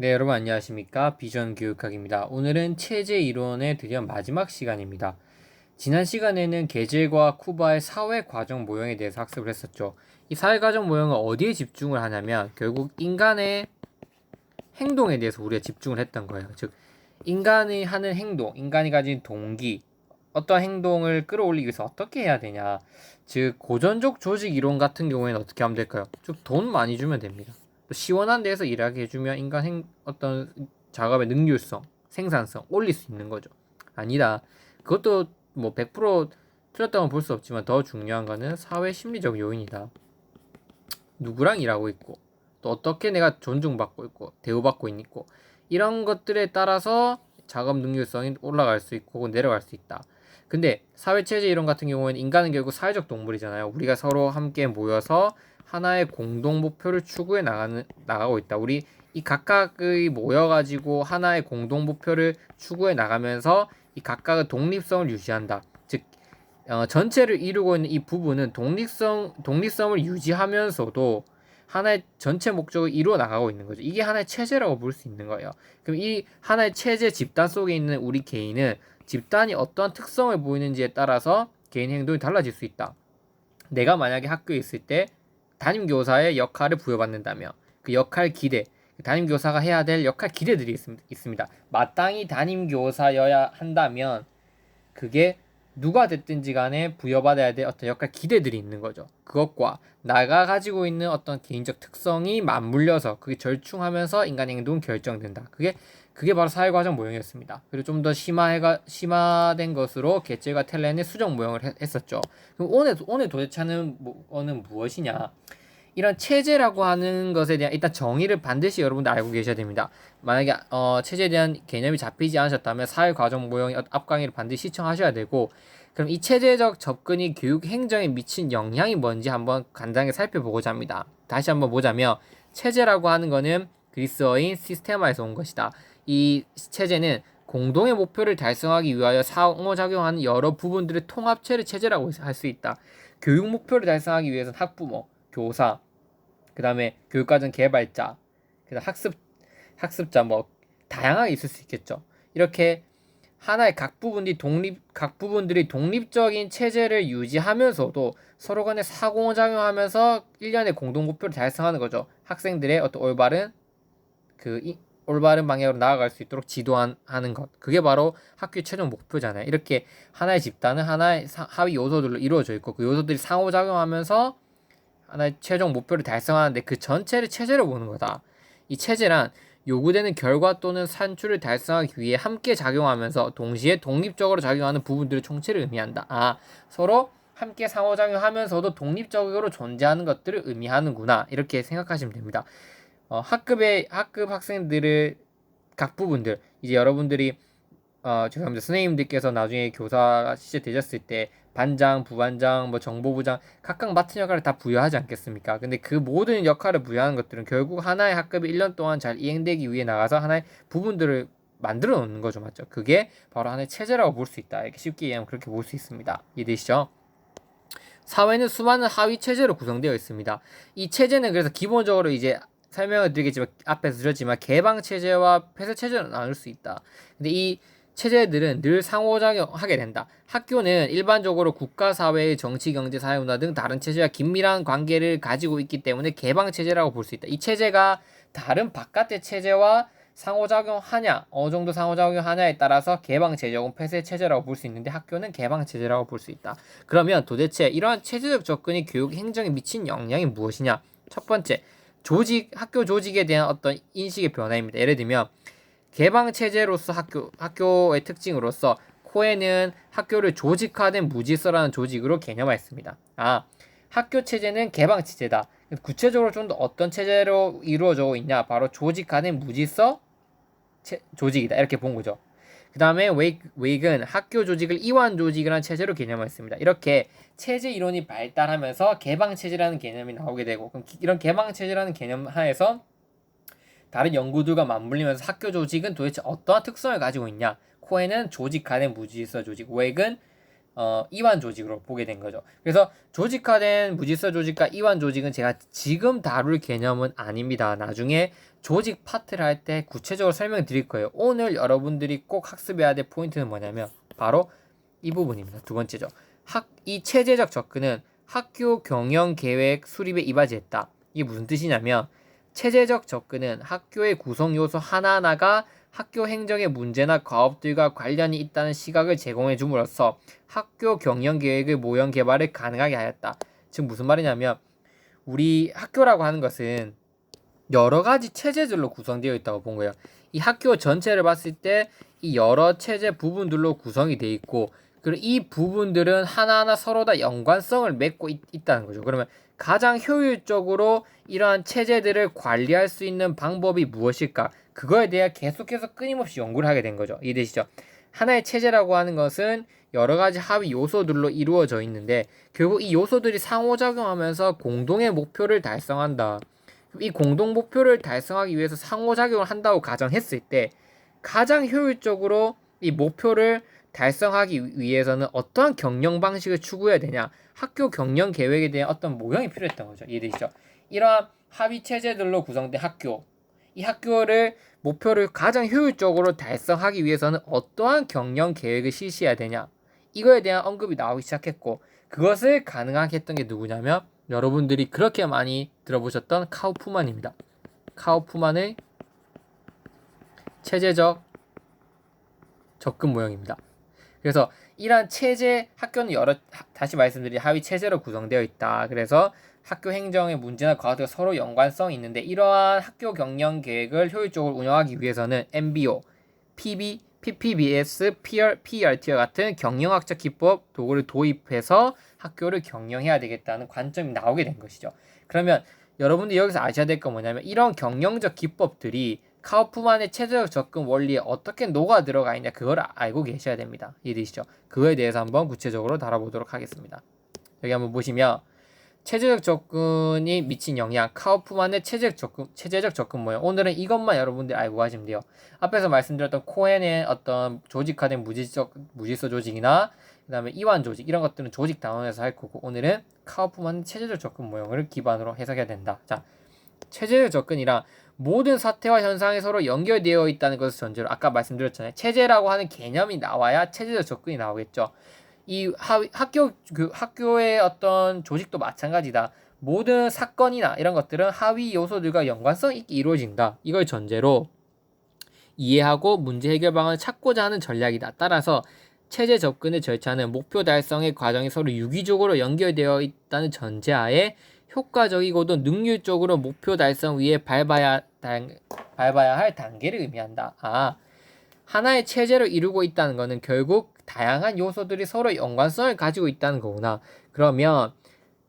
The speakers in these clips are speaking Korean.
네, 여러분 안녕하십니까? 비전 교육학입니다. 오늘은 체제 이론의 드디어 마지막 시간입니다. 지난 시간에는 게젤과 쿠바의 사회 과정 모형에 대해서 학습을 했었죠. 이 사회 과정 모형은 어디에 집중을 하냐면 결국 인간의 행동에 대해서 우리가 집중을 했던 거예요. 즉 인간이 하는 행동, 인간이 가진 동기, 어떤 행동을 끌어올리기 위해서 어떻게 해야 되냐. 즉 고전적 조직 이론 같은 경우에는 어떻게 하면 될까요? 즉돈 많이 주면 됩니다. 또 시원한 데서 일하게 해주면 인간 행 어떤 작업의 능률성, 생산성 올릴 수 있는 거죠. 아니다. 그것도 뭐 100% 틀렸다고 볼 수 없지만 더 중요한 거는 사회 심리적 요인이다. 누구랑 일하고 있고 또 어떻게 내가 존중받고 있고 대우받고 있고 이런 것들에 따라서 작업 능률성이 올라갈 수 있고 내려갈 수 있다. 근데 사회체제 이론 같은 경우에는 인간은 결국 사회적 동물이잖아요. 우리가 서로 함께 모여서 하나의 공동 목표를 추구해 나가는 나가고 있다. 우리 이 각각의 모여가지고 하나의 공동 목표를 추구해 나가면서 이 각각의 독립성을 유지한다. 즉 어, 전체를 이루고 있는 이 부분은 독립성 독립성을 유지하면서도 하나의 전체 목적을 이루어 나가고 있는 거죠. 이게 하나의 체제라고 볼 수 있는 거예요. 그럼 이 하나의 체제 집단 속에 있는 우리 개인은 집단이 어떠한 특성을 보이는지에 따라서 개인 행동이 달라질 수 있다. 내가 만약에 학교에 있을 때 담임 교사의 역할을 부여받는다면 그 역할 기대, 담임 교사가 해야 될 역할 기대들이 있습니다. 마땅히 담임 교사여야 한다면 그게 누가 됐든지 간에 부여받아야 될 어떤 역할 기대들이 있는 거죠. 그것과 나가 가지고 있는 어떤 개인적 특성이 맞물려서 그게 절충하면서 인간의 행동은 결정된다. 그게 그게 바로 사회과정 모형이었습니다. 그리고 좀 더 심화해가 심화된 것으로 개체가 텔렌의 수정 모형을 했 었죠. 그럼 오늘 오늘 도대체 하는 거는 무엇이냐? 이런 체제라고 하는 것에 대한 일단 정의를 반드시 여러분들 알고 계셔야 됩니다. 만약에 어, 체제에 대한 개념이 잡히지 않으셨다면 사회 과정 모형 앞 강의를 반드시 시청하셔야 되고 그럼 이 체제적 접근이 교육 행정에 미친 영향이 뭔지 한번 간단하게 살펴보고자 합니다. 다시 한번 보자면 체제라고 하는 것은 그리스어인 시스테마에서 온 것이다. 이 체제는 공동의 목표를 달성하기 위하여 상호작용하는 여러 부분들의 통합체를 체제라고 할 수 있다. 교육 목표를 달성하기 위해서는 학부모, 교사, 그 다음에 교육과정 개발자, 그다음 학습 학습자 뭐 다양하게 있을 수 있겠죠. 이렇게 하나의 각 부분이 독립 각 부분들이 독립적인 체제를 유지하면서도 서로 간에 상호작용하면서 일련의 공동 목표를 달성하는 거죠. 학생들의 어떤 올바른 그 이, 올바른 방향으로 나아갈 수 있도록 지도하는 것. 그게 바로 학교의 최종 목표잖아요. 이렇게 하나의 집단은 하나의 하위 요소들로 이루어져 있고 그 요소들이 상호작용하면서 하나의 최종 목표를 달성하는데 그 전체를 체제로 보는 거다. 이 체제란 요구되는 결과 또는 산출을 달성하기 위해 함께 작용하면서 동시에 독립적으로 작용하는 부분들의 총체를 의미한다. 아, 서로 함께 상호작용하면서도 독립적으로 존재하는 것들을 의미하는구나. 이렇게 생각하시면 됩니다. 어, 학급의 학급 학생들을 각 부분들 이제 여러분들이 어, 죄송합니다. 선생님들께서 나중에 교사 시제 되셨을 때 반장, 부반장, 뭐 정보부장 각각 맡은 역할을 다 부여하지 않겠습니까? 근데 그 모든 역할을 부여하는 것들은 결국 하나의 학급이 1년 동안 잘 이행되기 위해 나가서 하나의 부분들을 만들어 놓는 거죠. 맞죠? 그게 바로 하나의 체제라고 볼 수 있다. 이렇게 쉽게 이해하면 그렇게 볼 수 있습니다. 이해되시죠? 사회는 수많은 하위 체제로 구성되어 있습니다. 이 체제는 그래서 기본적으로 이제 설명을 드리겠지만 앞에서 드렸지만 개방 체제와 폐쇄 체제는 나눌 수 있다. 근데 이 체제들은 늘 상호작용하게 된다. 학교는 일반적으로 국가 사회의 정치, 경제, 사회 문화 등 다른 체제와 긴밀한 관계를 가지고 있기 때문에 개방 체제라고 볼 수 있다. 이 체제가 다른 바깥의 체제와 상호작용하냐, 어느 정도 상호작용하냐에 따라서 개방 체제 혹은 폐쇄 체제라고 볼 수 있는데 학교는 개방 체제라고 볼 수 있다. 그러면 도대체 이러한 체제적 접근이 교육 행정에 미친 영향이 무엇이냐? 첫 번째, 조직 학교 조직에 대한 어떤 인식의 변화입니다. 예를 들면 개방 체제로서 학교 학교의 특징으로서 코에는 학교를 조직화된 무질서라는 조직으로 개념화했습니다. 아 학교 체제는 개방 체제다. 구체적으로 좀 더 어떤 체제로 이루어져 있냐? 바로 조직화된 무질서 체, 조직이다. 이렇게 본 거죠. 그 다음에 웨익은 학교 조직을 이완 조직이라는 체제로 개념했습니다. 이렇게 체제 이론이 발달하면서 개방 체제라는 개념이 나오게 되고 그럼 이런 개방 체제라는 개념 하에서 다른 연구들과 맞물리면서 학교 조직은 도대체 어떠한 특성을 가지고 있냐? 코에는 조직 간의 무질서 조직, 웨익은 어, 이완 조직으로 보게 된 거죠. 그래서 조직화된 무질서 조직과 이완 조직은 제가 지금 다룰 개념은 아닙니다. 나중에 조직 파트를 할 때 구체적으로 설명드릴 거예요. 오늘 여러분들이 꼭 학습해야 될 포인트는 뭐냐면 바로 이 부분입니다. 두 번째죠. 학, 이 체제적 접근은 학교 경영 계획 수립에 이바지했다. 이게 무슨 뜻이냐면 체제적 접근은 학교의 구성 요소 하나하나가 학교 행정의 문제나 과업들과 관련이 있다는 시각을 제공해 줌으로써 학교 경영 계획의 모형 개발을 가능하게 하였다. 즉 무슨 말이냐면 우리 학교라고 하는 것은 여러 가지 체제들로 구성되어 있다고 본 거예요. 이 학교 전체를 봤을 때 이 여러 체제 부분들로 구성이 되어 있고 그리고 이 부분들은 하나하나 서로 다 연관성을 맺고 있, 있다는 거죠. 그러면 가장 효율적으로 이러한 체제들을 관리할 수 있는 방법이 무엇일까? 그거에 대해 계속해서 끊임없이 연구를 하게 된 거죠. 이해되시죠? 하나의 체제라고 하는 것은 여러 가지 합의 요소들로 이루어져 있는데 결국 이 요소들이 상호작용하면서 공동의 목표를 달성한다. 이 공동 목표를 달성하기 위해서 상호작용을 한다고 가정했을 때 가장 효율적으로 이 목표를 달성하기 위해서는 어떠한 경영 방식을 추구해야 되냐 학교 경영 계획에 대한 어떤 모형이 필요했던 거죠. 이해되시죠? 이러한 합의 체제들로 구성된 학교. 이 학교를 목표를 가장 효율적으로 달성하기 위해서는 어떠한 경영 계획을 실시해야 되냐 이거에 대한 언급이 나오기 시작했고 그것을 가능하게 했던 게 누구냐면 여러분들이 그렇게 많이 들어보셨던 카우프만입니다. 카우프만의 체제적 접근 모형입니다. 그래서 이러한 체제 학교는 여러 다시 말씀드린 하위 체제로 구성되어 있다. 그래서 학교 행정의 문제나 과학과 서로 연관성이 있는데 이러한 학교 경영 계획을 효율적으로 운영하기 위해서는 MBO, PB, PPBS, PR, PRT와 같은 경영학적 기법 도구를 도입해서 학교를 경영해야 되겠다는 관점이 나오게 된 것이죠. 그러면 여러분들 여기서 아셔야 될 건 뭐냐면 이런 경영적 기법들이 카우프만의 체제적 접근 원리에 어떻게 녹아 들어가 있냐 그걸 알고 계셔야 됩니다. 이해되시죠? 그거에 대해서 한번 구체적으로 다뤄보도록 하겠습니다. 여기 한번 보시면 체제적 접근이 미친 영향, 카우프만의 체제적 접근, 체제적 접근 모형. 오늘은 이것만 여러분들 알고 가시면 돼요. 앞에서 말씀드렸던 코엔의 어떤 조직화된 무질적, 무질서 조직이나 그 다음에 이완 조직 이런 것들은 조직 단원에서 할 거고 오늘은 카우프만의 체제적 접근 모형을 기반으로 해석해야 된다. 자, 체제적 접근이랑 모든 사태와 현상이 서로 연결되어 있다는 것을 전제로 아까 말씀드렸잖아요. 체제라고 하는 개념이 나와야 체제적 접근이 나오겠죠. 이 하, 학교 그 학교의 어떤 조직도 마찬가지다. 모든 사건이나 이런 것들은 하위 요소들과 연관성 있게 이루어진다. 이걸 전제로 이해하고 문제 해결 방안을 찾고자 하는 전략이다. 따라서 체제 접근의 절차는 목표 달성의 과정이 서로 유기적으로 연결되어 있다는 전제하에 효과적이고도 능률적으로 목표 달성 위에 밟아야 단, 밟아야 할 단계를 의미한다. 아, 하나의 체제를 이루고 있다는 것은 결국 다양한 요소들이 서로 연관성을 가지고 있다는 거구나. 그러면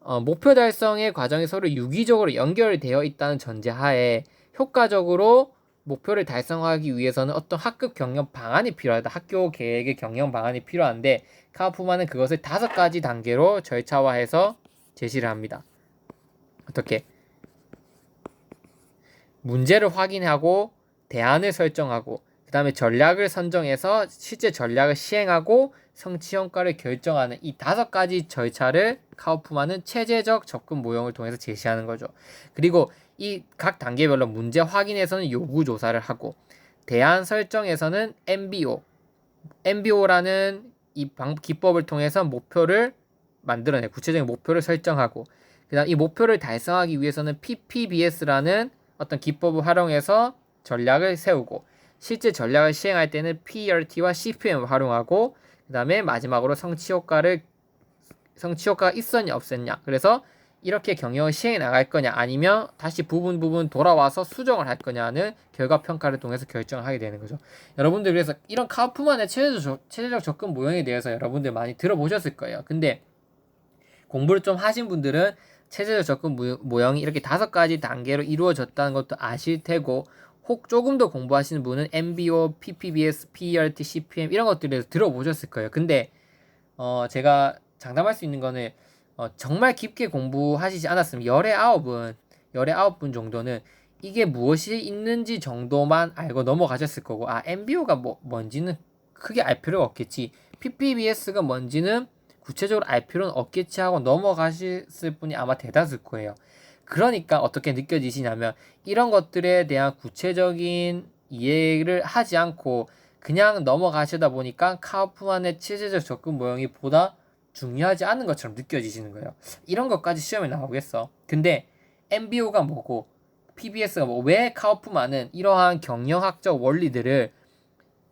어, 목표 달성의 과정이 서로 유기적으로 연결되어 있다는 전제하에 효과적으로 목표를 달성하기 위해서는 어떤 학급 경영 방안이 필요하다. 학교 계획의 경영 방안이 필요한데 카우프만은 그것을 다섯 가지 단계로 절차화해서 제시를 합니다. 어떻게? 문제를 확인하고 대안을 설정하고 그 다음에 전략을 선정해서 실제 전략을 시행하고 성취 성과를 결정하는 이 다섯 가지 절차를 카우프만은 체제적 접근 모형을 통해서 제시하는 거죠. 그리고 이 각 단계별로 문제 확인에서는 요구 조사를 하고 대안 설정에서는 MBO, MBO라는 이 방, 기법을 통해서 목표를 만들어내 구체적인 목표를 설정하고 그다음 이 목표를 달성하기 위해서는 PPBS라는 어떤 기법을 활용해서 전략을 세우고 실제 전략을 시행할 때는 PRT와 CPM을 활용하고 그 다음에 마지막으로 성취 효과를 성취 효과가 있었냐 없었냐 그래서 이렇게 경영을 시행해 나갈 거냐 아니면 다시 부분 부분 돌아와서 수정을 할 거냐는 결과 평가를 통해서 결정을 하게 되는 거죠. 여러분들 그래서 이런 카우프만의 체제적, 체제적 접근 모형에 대해서 여러분들 많이 들어보셨을 거예요. 근데 공부를 좀 하신 분들은 체제적 접근 모형이 이렇게 다섯 가지 단계로 이루어졌다는 것도 아실 테고 혹 조금 더 공부하시는 분은 MBO, PPBS, PERT, CPM 이런 것들에서 들어보셨을 거예요. 근데 어 제가 장담할 수 있는 거는 어 정말 깊게 공부하시지 않았으면 열의 아홉은 열의 아홉 분 정도는 이게 무엇이 있는지 정도만 알고 넘어가셨을 거고 아 MBO가 뭐 뭔지는 크게 알 필요가 없겠지. PPBS가 뭔지는 구체적으로 알 필요는 없겠지 하고 넘어가셨을 분이 아마 대다수일 거예요. 그러니까 어떻게 느껴지시냐면 이런 것들에 대한 구체적인 이해를 하지 않고 그냥 넘어가시다 보니까 카우프만의 체제적 접근 모형이 보다 중요하지 않은 것처럼 느껴지시는 거예요. 이런 것까지 시험에 나오겠어. 근데 MBO가 뭐고 PBS가 뭐 왜 카우프만은 이러한 경영학적 원리들을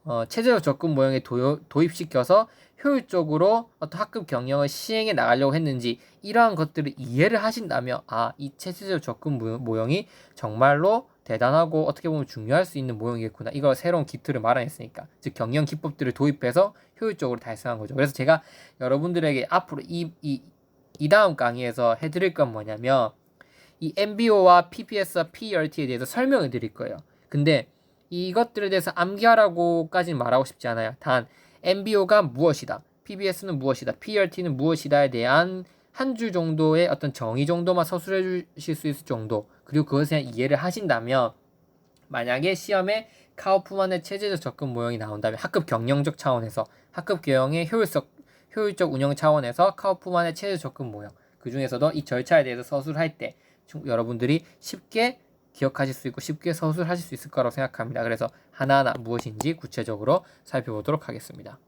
어, 체제적 접근 모형에 도, 도입시켜서 효율적으로 어떤 학급 경영을 시행해 나가려고 했는지 이러한 것들을 이해를 하신다면 아 이 체제적 접근 모- 모형이 정말로 대단하고 어떻게 보면 중요할 수 있는 모형이겠구나. 이걸 새로운 기틀을 마련했으니까. 즉 경영 기법들을 도입해서 효율적으로 달성한 거죠. 그래서 제가 여러분들에게 앞으로 이, 이, 이 다음 강의에서 해드릴 건 뭐냐면 이 MBO와 PPS와 PERT에 대해서 설명을 드릴 거예요. 근데 이것들에 대해서 암기하라고까지는 말하고 싶지 않아요. 단 MBO가 무엇이다, PBS는 무엇이다, PRT는 무엇이다에 대한 한 줄 정도의 어떤 정의 정도만 서술해 주실 수 있을 정도. 그리고 그것에 이해를 하신다면 만약에 시험에 카우프만의 체제적 접근 모형이 나온다면 학급 경영적 차원에서 학급 경영의 효율적 효율적 운영 차원에서 카우프만의 체제 접근 모형 그 중에서도 이 절차에 대해서 서술할 때 중- 여러분들이 쉽게 기억하실 수 있고 쉽게 서술하실 수 있을 거라고 생각합니다. 그래서 하나하나 무엇인지 구체적으로 살펴보도록 하겠습니다.